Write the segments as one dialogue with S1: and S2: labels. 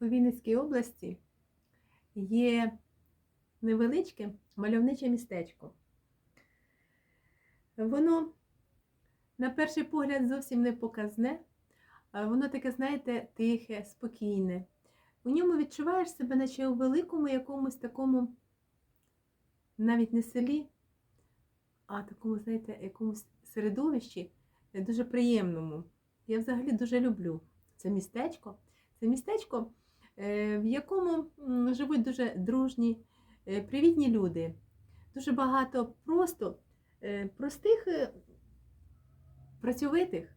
S1: У Вінницькій області є невеличке мальовниче містечко. Воно, на перший погляд, зовсім не показне, воно таке, знаєте, тихе, спокійне. У ньому відчуваєш себе, наче у великому якомусь такому, навіть не селі, а такому, знаєте, якомусь середовищі, дуже приємному. Я взагалі дуже люблю це містечко. Це містечко, в якому живуть дуже дружні, е, привітні люди. Дуже багато просто е, простих, е, працьовитих,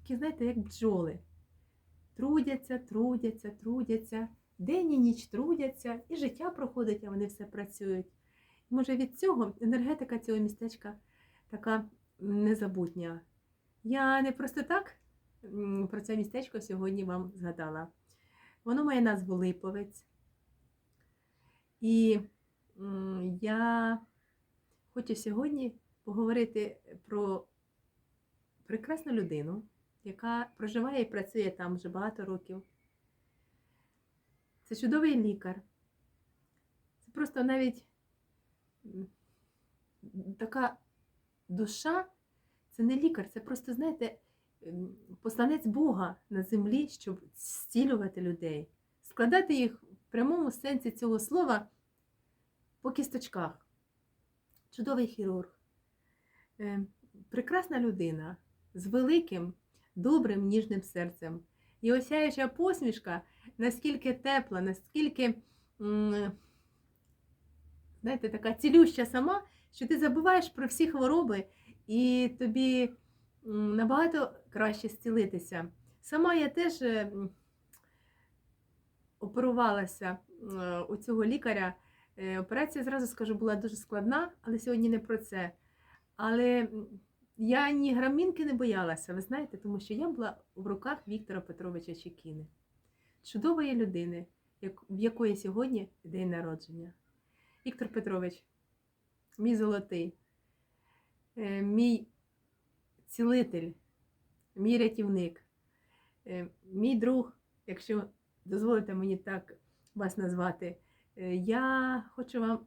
S1: такі, знаєте, як бджоли. Трудяться, трудяться, трудяться, день і ніч трудяться, і життя проходить, а вони все працюють. Може, від цього енергетика цього містечка така незабутня. Я не просто так про це містечко сьогодні вам згадала. Воно має назву Липовець. І я хочу сьогодні поговорити про прекрасну людину, яка проживає і працює там вже багато років. Це чудовий лікар. Це просто навіть така душа, це не лікар, це просто, знаєте, посланець Бога на землі, щоб зцілювати людей, складати їх в прямому сенсі цього слова по кісточках. Чудовий хірург, Е, прекрасна людина з великим, добрим, ніжним серцем. І осяюча посмішка наскільки тепла, наскільки, знаєте, така цілюща сама, що ти забуваєш про всі хвороби, і тобі набагато краще зцілитися. Сама я теж е, оперувалася е, у цього лікаря. Е, Операція, зразу скажу, була дуже складна, але сьогодні не про це. Але я ні грамінки не боялася, ви знаєте, тому що я була в руках Віктора Петровича Чекіни, чудової людини, в якої сьогодні день народження. Віктор Петрович, мій золотий, мій цілитель, мій рятівник, е, мій друг, якщо дозволите мені так вас назвати, е, я хочу вам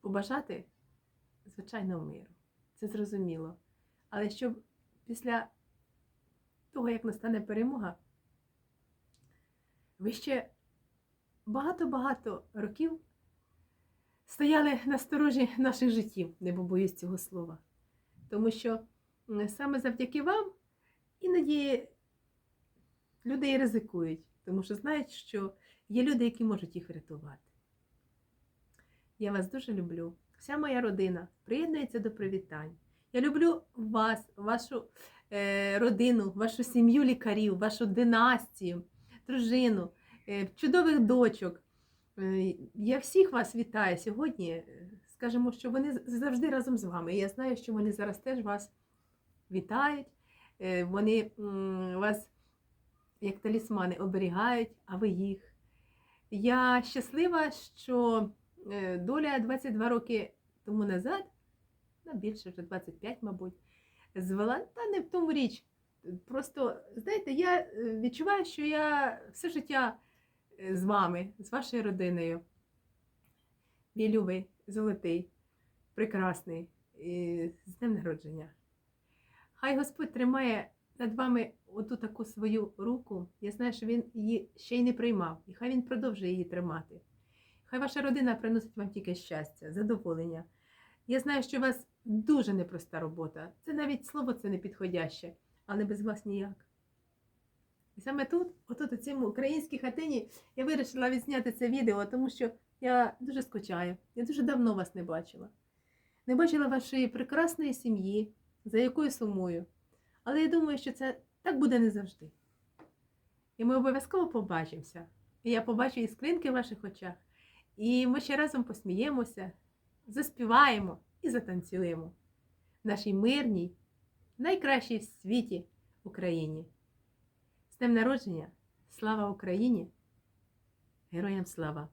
S1: побажати звичайного миру. Це зрозуміло. Але щоб після того, як настане перемога, ви ще багато-багато років стояли на сторожі наших життів, не побоюсь цього слова. Тому що саме завдяки вам іноді люди і ризикують, тому що знають, що є люди, які можуть їх врятувати. Я вас дуже люблю. Вся моя родина приєднується до привітань. Я люблю вас, вашу е, родину, вашу сім'ю лікарів, вашу династію, дружину, е, чудових дочок. Е, Я всіх вас вітаю сьогодні. Скажемо, що вони завжди разом з вами. І Я знаю, що вони зараз теж вас вітають. Е, Вони вас, як талісмани, оберігають, а ви їх. Я щаслива, що е, доля 22 роки тому назад, ну, більше вже 25, мабуть, звела, та не в тому річ. Просто, знаєте, я е, відчуваю, що я все життя з вами, з вашою родиною. Мій любий, золотий, прекрасний, і з днем народження. Хай Господь тримає над вами оту таку свою руку. Я знаю, що він її ще й не приймав, і хай він продовжує її тримати. Хай ваша родина приносить вам тільки щастя, задоволення. Я знаю, що у вас дуже непроста робота. Це навіть слово це не підходяще, але без вас ніяк. І саме тут, отут у цьому українській хатині, я вирішила відзняти це відео, тому що я дуже скучаю. Я дуже давно вас не бачила. Не бачила вашої прекрасної сім'ї, за якою сумую. Але я думаю, що це так буде не завжди. І ми обов'язково побачимося. І я побачу іскринки в ваших очах. І ми ще разом посміємося, заспіваємо і затанцюємо в нашій мирній, найкращій в світі Україні. З днем народження! Слава Україні! Героям слава!